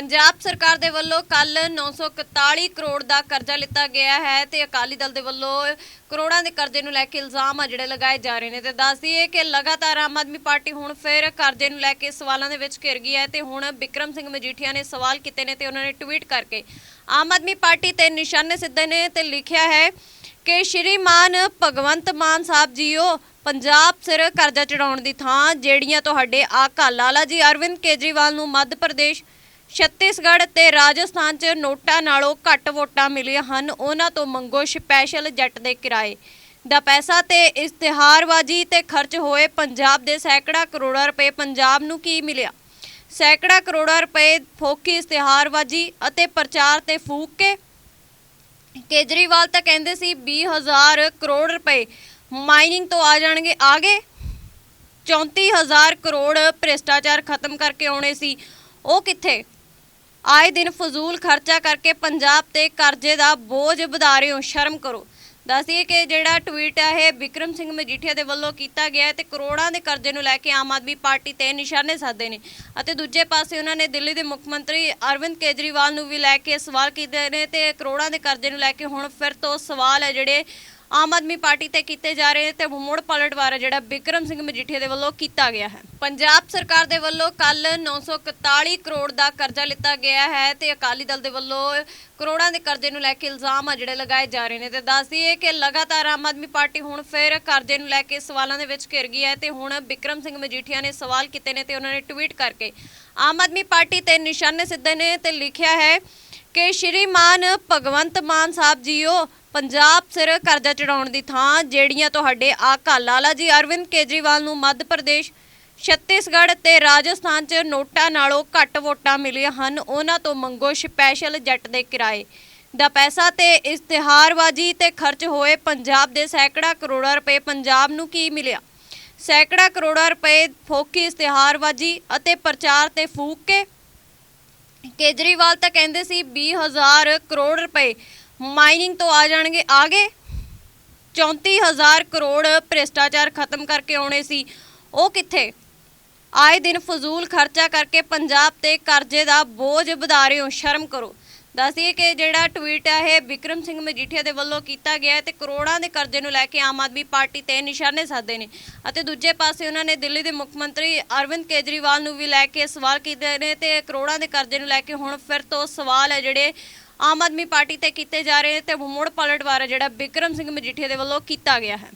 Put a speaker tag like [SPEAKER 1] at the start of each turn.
[SPEAKER 1] ਪੰਜਾਬ ਸਰਕਾਰ ਦੇ ਵੱਲੋਂ ਕੱਲ 941 ਕਰੋੜ ਦਾ ਕਰਜ਼ਾ ਲਿੱਤਾ ਗਿਆ ਹੈ ਤੇ ਅਕਾਲੀ ਦਲ ਦੇ ਵੱਲੋਂ ਕਰੋੜਾਂ ਦੇ ਕਰਜ਼ੇ ਨੂੰ ਲੈ ਕੇ ਇਲਜ਼ਾਮ ਆ ਜਿਹੜੇ ਲਗਾਏ ਜਾ ਰਹੇ ਨੇ ਤੇ ਦੱਸ ਦਈਏ ਕਿ ਲਗਾਤਾਰ ਆਮ ਆਦਮੀ ਪਾਰਟੀ ਹੁਣ ਫਿਰ ਕਰਜ਼ੇ ਨੂੰ ਲੈ ਕੇ ਸਵਾਲਾਂ ਦੇ ਵਿੱਚ ਘਿਰ ਗਈ ਹੈ ਤੇ ਹੁਣ ਬਿਕਰਮ ਸਿੰਘ ਮਜੀਠੀਆ ਨੇ ਸਵਾਲ ਕੀਤੇ ਨੇ ਤੇ ਉਹਨਾਂ ਨੇ ਟਵੀਟ ਕਰਕੇ ਆਮ ਆਦਮੀ ਪਾਰਟੀ ਤੇ ਨਿਸ਼ਾਨੇ ਸਿੱਧੇ ਨੇ ਤੇ ਲਿਖਿਆ ਹੈ ਕਿ ਸ਼੍ਰੀਮਾਨ ਭਗਵੰਤ ਮਾਨ ਸਾਹਿਬ ਜੀਓ, ਪੰਜਾਬ ਸਿਰ ਕਰਜ਼ਾ ਚੜਾਉਣ ਦੀ ਥਾਂ, ਜਿਹੜੀਆਂ ਤੁਹਾਡੇ ਆਕਾ ਲਾਲਾ ਜੀ ਅਰਵਿੰਦ ਕੇਜਰੀਵਾਲ ਨੂੰ ਮੱਧ ਪ੍ਰਦੇਸ਼ ਛੱਤੀਸਗੜ੍ਹ ਤੇ ਰਾਜਸਥਾਨ 'ਚ ਨੋਟਾਂ ਨਾਲੋਂ ਘੱਟ ਵੋਟਾਂ ਮਿਲੀਆਂ ਹਨ। ਉਹਨਾਂ ਤੋਂ ਮੰਗੋ ਸਪੈਸ਼ਲ ਜੱਟ ਦੇ ਕਿਰਾਏ ਦਾ ਪੈਸਾ ਤੇ ਇਸ਼ਤਿਹਾਰਬਾਜ਼ੀ ਤੇ ਖਰਚ ਹੋਏ ਪੰਜਾਬ ਦੇ ਸੈਂਕੜਾ ਕਰੋੜਾਂ ਰੁਪਏ ਪੰਜਾਬ ਨੂੰ ਕੀ ਮਿਲਿਆ? ਸੈਂਕੜਾ ਕਰੋੜਾਂ ਰੁਪਏ ਫੋਕੀ ਇਸ਼ਤਿਹਾਰਬਾਜ਼ੀ ਅਤੇ ਪ੍ਰਚਾਰ ਤੇ ਫੂਕ ਕੇ ਕੇਜਰੀਵਾਲ ਤਾਂ ਕਹਿੰਦੇ ਸੀ 20000 ਕਰੋੜ ਰੁਪਏ ਮਾਈਨਿੰਗ ਤੋਂ ਆ ਜਾਣਗੇ ਆਗੇ। 34000 ਕਰੋੜ ਭ੍ਰਿਸ਼ਟਾਚਾਰ ਖਤਮ ਕਰਕੇ ਆਉਣੇ ਸੀ। ਉਹ ਕਿੱਥੇ? ਆਏ ਦਿਨ ਫਜ਼ੂਲ ਖਰਚਾ ਕਰਕੇ ਪੰਜਾਬ ਤੇ ਕਰਜ਼ੇ ਦਾ ਬੋਝ ਵਧਾ ਰਹੇ ਹੋ ਸ਼ਰਮ ਕਰੋ। ਦੱਸੀਏ ਕਿ ਜਿਹੜਾ ਟਵੀਟ ਹੈ ਇਹ ਵਿਕਰਮ ਸਿੰਘ ਮਜੀਠੀਆ ਦੇ ਵੱਲੋਂ ਕੀਤਾ ਗਿਆ ਹੈ ਤੇ ਕਰੋੜਾਂ ਦੇ ਕਰਜ਼ੇ ਨੂੰ ਲੈ ਕੇ ਆਮ ਆਦਮੀ ਪਾਰਟੀ ਤੇ ਨਿਸ਼ਾਨੇ ਸਾਧੇ ਨੇ। ਅਤੇ ਦੂਜੇ ਪਾਸੇ ਉਹਨਾਂ ਨੇ ਦਿੱਲੀ ਦੇ ਮੁੱਖ ਮੰਤਰੀ ਅਰਵਿੰਦ ਕੇਜਰੀਵਾਲ ਨੂੰ ਵੀ ਲੈ ਕੇ ਸਵਾਲ ਕੀਤੇ ਨੇ ਤੇ ਕਰੋੜਾਂ ਦੇ ਕਰਜ਼ੇ ਨੂੰ ਲੈ ਕੇ ਹੁਣ ਫਿਰ ਤੋਂ ਸਵਾਲ ਹੈ ਜਿਹੜੇ ਆਮ ਆਦਮੀ ਪਾਰਟੀ ਤੇ ਕੀਤੇ ਜਾ ਰਹੇ ਨੇ ਤੇ ਮੁੜ ਪਲਟਵਾਰ ਜਿਹੜਾ ਬਿਕਰਮ ਸਿੰਘ ਮਜੀਠੀਆ ਦੇ ਵੱਲੋਂ ਕੀਤਾ ਗਿਆ ਹੈ। ਪੰਜਾਬ ਸਰਕਾਰ ਦੇ ਵੱਲੋਂ ਕੱਲ 941 ਕਰੋੜ ਦਾ ਕਰਜ਼ਾ ਲਿੱਤਾ ਗਿਆ ਹੈ ਤੇ ਅਕਾਲੀ ਦਲ ਦੇ ਵੱਲੋਂ ਕਰੋੜਾਂ ਦੇ ਕਰਜ਼ੇ ਨੂੰ ਲੈ ਕੇ ਇਲਜ਼ਾਮ ਆ ਜਿਹੜੇ ਲਗਾਏ ਜਾ ਰਹੇ ਨੇ ਤੇ ਦੱਸ ਦਈਏ ਕਿ ਲਗਾਤਾਰ ਆਮ ਆਦਮੀ ਪਾਰਟੀ ਹੁਣ ਫਿਰ ਕਰਜ਼ੇ ਨੂੰ ਲੈ ਕੇ ਸਵਾਲਾਂ ਦੇ ਵਿੱਚ ਘਿਰ ਗਈ ਹੈ ਤੇ ਹੁਣ ਬਿਕਰਮ ਸਿੰਘ ਮਜੀਠੀਆ ਨੇ ਸਵਾਲ ਕੀਤੇ ਨੇ ਤੇ ਉਹਨਾਂ ਨੇ ਟਵੀਟ ਕਰਕੇ ਆਮ ਆਦਮੀ ਪਾਰਟੀ ਤੇ ਨਿਸ਼ਾਨੇ ਸਿੱਧੇ ਨੇ ਤੇ ਲਿਖਿਆ ਹੈ ਕਿ ਸ਼੍ਰੀਮਾਨ ਭਗਵੰਤ ਮਾਨ ਸਾਹਿਬ ਜੀਓ ਪੰਜਾਬ ਸਿਰ ਕਰਜ਼ਾ ਚੜਾਉਣ ਦੀ ਥਾਂ, ਜਿਹੜੀਆਂ ਤੁਹਾਡੇ ਆਕਾ ਲਾਲਾ ਜੀ ਅਰਵਿੰਦ ਕੇਜਰੀਵਾਲ ਨੂੰ ਮੱਧ ਪ੍ਰਦੇਸ਼, ਛੱਤੀਸਗੜ੍ਹ ਤੇ ਰਾਜਸਥਾਨ 'ਚ ਨੋਟਾਂ ਨਾਲੋਂ ਘੱਟ ਵੋਟਾਂ ਮਿਲੀਆਂ ਹਨ, ਉਹਨਾਂ ਤੋਂ ਮੰਗੋ ਸਪੈਸ਼ਲ ਜੱਟ ਦੇ ਕਿਰਾਏ ਦਾ ਪੈਸਾ ਤੇ ਇਸ਼ਤਿਹਾਰਬਾਜ਼ੀ ਤੇ ਖਰਚ ਹੋਏ ਪੰਜਾਬ ਦੇ ਸੈਂਕੜਾ ਕਰੋੜਾਂ ਰੁਪਏ ਪੰਜਾਬ ਨੂੰ ਕੀ ਮਿਲਿਆ? ਸੈਂਕੜਾ ਕਰੋੜਾਂ ਰੁਪਏ ਫੋਕੀ ਇਸ਼ਤਿਹਾਰਬਾਜ਼ੀ ਅਤੇ ਪ੍ਰਚਾਰ ਤੇ ਫੂਕ ਕੇ ਕੇਜਰੀਵਾਲ ਤਾਂ ਕਹਿੰਦੇ ਸੀ 20000 ਕਰੋੜ ਰੁਪਏ ਮਾਈਨਿੰਗ ਤੋਂ ਆ ਜਾਣਗੇ ਆ ਆਗੇ 34000 ਕਰੋੜ ਭ੍ਰਿਸ਼ਟਾਚਾਰ ਖਤਮ ਕਰਕੇ ਆਉਣੇ ਸੀ। ਉਹ ਕਿੱਥੇ? ਆਏ ਦਿਨ ਫਜ਼ੂਲ ਖਰਚਾ ਕਰਕੇ ਪੰਜਾਬ ਤੇ ਕਰਜ਼ੇ ਦਾ ਬੋਝ ਵਧਾ ਰਹੇ ਹੋ ਸ਼ਰਮ ਕਰੋ। ਦੱਸੀਏ ਕਿ ਜਿਹੜਾ ਟਵੀਟ ਹੈ, ਇਹ ਵਿਕਰਮ ਸਿੰਘ ਮਜੀਠੀਆ ਦੇ ਵੱਲੋਂ ਕੀਤਾ ਗਿਆ ਹੈ ਤੇ ਕਰੋੜਾਂ ਦੇ ਕਰਜ਼ੇ ਨੂੰ ਲੈ ਕੇ ਆਮ ਆਦਮੀ ਪਾਰਟੀ ਤੇ ਨਿਸ਼ਾਨੇ ਸਾਧੇ ਨੇ। ਅਤੇ ਦੂਜੇ ਪਾਸੇ ਉਹਨਾਂ ਨੇ ਦਿੱਲੀ ਦੇ ਮੁੱਖ ਮੰਤਰੀ ਅਰਵਿੰਦ ਕੇਜਰੀਵਾਲ ਨੂੰ ਵੀ ਲੈ ਕੇ ਸਵਾਲ ਕੀਤੇ ਨੇ ਤੇ ਕਰੋੜਾਂ ਦੇ ਕਰਜ਼ੇ ਨੂੰ ਲੈ ਕੇ ਹੁਣ ਫਿਰ ਤੋਂ ਸਵਾਲ ਹੈ ਜਿਹੜੇ ਆਮ ਆਦਮੀ ਪਾਰਟੀ ਤੇ ਕੀਤੇ ਜਾ ਰਹੇ ਨੇ ਤੇ ਮੁੜ ਪਲਟਵਾਰ ਹੈ ਜਿਹੜਾ ਬਿਕਰਮ ਸਿੰਘ ਮਜੀਠੀਆ ਦੇ ਵੱਲੋਂ ਕੀਤਾ ਗਿਆ ਹੈ।